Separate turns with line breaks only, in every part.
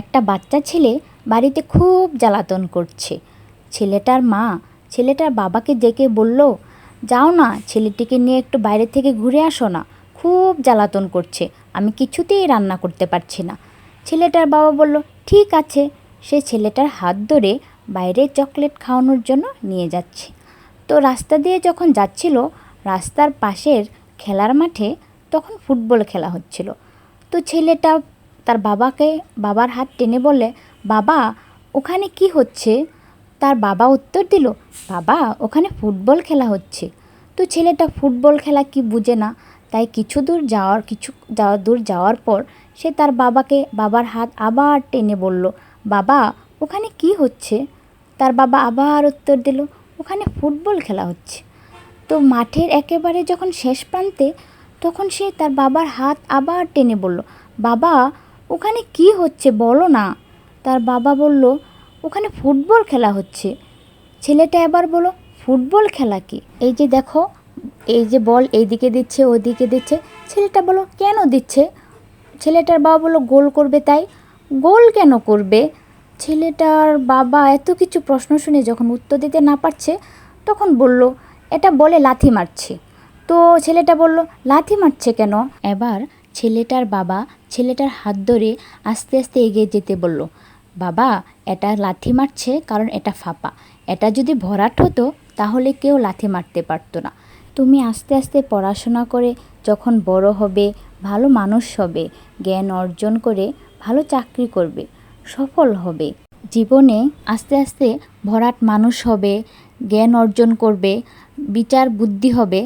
একটা বাচ্চা ছেলে বাড়িতে খুব জ্বালাতন করছে। ছেলেটার মা ছেলেটার বাবাকে ডেকে বলল, যাও না, ছেলেটিকে নিয়ে একটু বাইরে থেকে ঘুরে আসো না। খুব জ্বালাতন করছে। আমি কিছুতেই রান্না করতে পারছি না। ছেলেটার বাবা বলল, ঠিক আছে। সে ছেলেটার হাত ধরে বাইরে চকলেট খাওয়ানোর জন্য নিয়ে যাচ্ছে। তো রাস্তা দিয়ে যখন যাচ্ছিল, রাস্তার পাশের খেলার মাঠে তখন ফুটবল খেলা হচ্ছিল। তো ছেলেটা তার বাবাকে বাবার হাত টেনে বলে বাবা, ওখানে কি হচ্ছে? তার বাবা উত্তর দিল, বাবা, ওখানে ফুটবল খেলা হচ্ছে। তো ছেলেটা ফুটবল খেলা কি বুঝে না? তাই কিছু দূর যাওয়ার, কিছু যাওয়া দূর যাওয়ার পর সে তার বাবাকে বাবার হাত আবার টেনে বলল, বাবা, ওখানে কি হচ্ছে? তার বাবা আবার উত্তর দিল, ওখানে ফুটবল খেলা হচ্ছে। তো মাঠের একেবারে যখন শেষ প্রান্তে, তখন সে তার বাবার হাত আবার টেনে বলল, বাবা ওখানে কি হচ্ছে বলো না? তার বাবা বলল, ওখানে ফুটবল খেলা হচ্ছে। ছেলেটা এবার বলো ফুটবল খেলা কি? এই যে দেখো, এই যে বল এইদিকে দিচ্ছে, ওদিকে দিচ্ছে। ছেলেটা বলো কেন দিচ্ছে? ছেলেটার বাবা বলল, গোল করবে তাই। গোল কেন করবে? ছেলেটার বাবা এত কিছু প্রশ্ন শুনে যখন উত্তর দিতে না পারছে, তখন বলল, এটা বলে লাথি মারছে। তো ছেলেটা বলল, লাথি মারছে কেন? এবার ছেলেটার বাবা ছেলেটার হাত ধরে আস্তে আস্তে এগিয়ে যেতে বলল, বাবা, এটা লাথি মারছে কারণ এটা ফাঁপা। এটা যদি ভরাট হতো তাহলে কেউ লাথি মারতে পারতো না। তুমি আস্তে আস্তে পড়াশোনা করে যখন বড় হবে, ভালো মানুষ হবে, জ্ঞান অর্জন করে ভালো চাকরি করবে, সফল হবে। জীবনে আস্তে আস্তে ভরাট মানুষ হবে, জ্ঞান অর্জন করবে, বিচার বুদ্ধি হবে,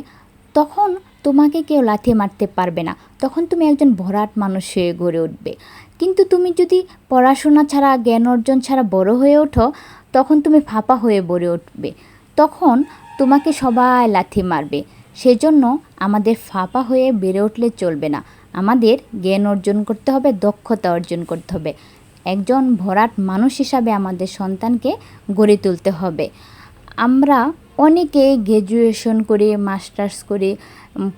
তখন তোমাকে কেউ লাথি মারতে পারবে না। তখন তুমি একজন ভরাট মানুষ হয়ে গড়ে উঠবে। কিন্তু তুমি যদি পড়াশোনা ছাড়া, জ্ঞান অর্জন ছাড়া বড় হয়ে ওঠো, তখন তুমি ফাঁপা হয়ে গড়ে উঠবে। তখন তোমাকে সবাই লাথি মারবে। সেজন্য আমাদের ফাঁপা হয়ে বেড়ে উঠলে চলবে না। আমাদের জ্ঞান অর্জন করতে হবে, দক্ষতা অর্জন করতে হবে। একজন ভরাট মানুষ হিসাবে আমাদের সন্তানকে গড়ে তুলতে হবে। আমরা অনেকে গ্র্যাজুয়েশন করে মাস্টার্স করে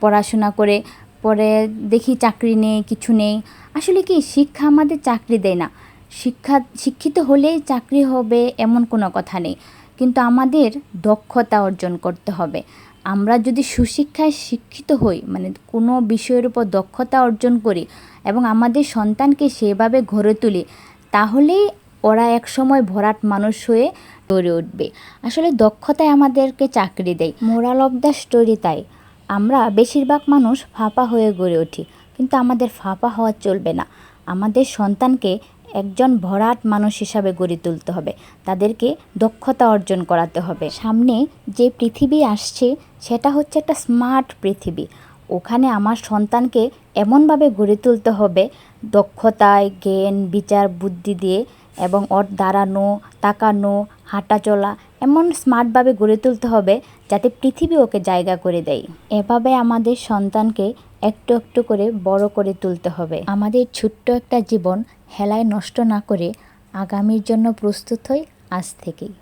পড়াশোনা করে, পরে দেখি চাকরি নেই, কিছু নেই। আসলে কি, শিক্ষা আমাদের চাকরি দেয় না। শিক্ষা, শিক্ষিত হলেই চাকরি হবে এমন কোনো কথা নেই। কিন্তু আমাদের দক্ষতা অর্জন করতে হবে। আমরা যদি সুশিক্ষায় শিক্ষিত হই মানে কোনো বিষয়ের উপর দক্ষতা অর্জন করি এবং আমাদের সন্তানকে সেভাবে গড়ে তুলি, তাহলেই ওরা একসময় ভরাট মানুষ হয়ে গড়ে উঠবে। আসলে দক্ষতায় আমাদেরকে চাকরি দেয়। মোরাল অব দ্য স্টোরি তাই। আমরা বেশিরভাগ মানুষ ফাঁপা হয়ে গড়ে উঠি, কিন্তু আমাদের ফাঁপা হওয়া চলবে না। আমাদের সন্তানকে একজন ভরাট মানুষ হিসাবে গড়ে তুলতে হবে। তাদেরকে দক্ষতা অর্জন করাতে হবে। সামনে যে পৃথিবী আসছে, সেটা হচ্ছে একটা স্মার্ট পৃথিবী। ওখানে আমার সন্তানকে এমনভাবে গড়ে তুলতে হবে, দক্ষতায়, জ্ঞান, বিচার, বুদ্ধি দিয়ে এবং ওর দাঁড়ানো, তাকানো, হাঁটা চলা এমন স্মার্টভাবে গড়ে তুলতে হবে যাতে পৃথিবী ওকে জায়গা করে দেয়। এভাবে আমাদের সন্তানকে একটু একটু করে বড় করে তুলতে হবে। আমাদের ছোট্ট একটা জীবন হেলায় নষ্ট না করে আগামীর জন্য প্রস্তুত হই আজ থেকেই।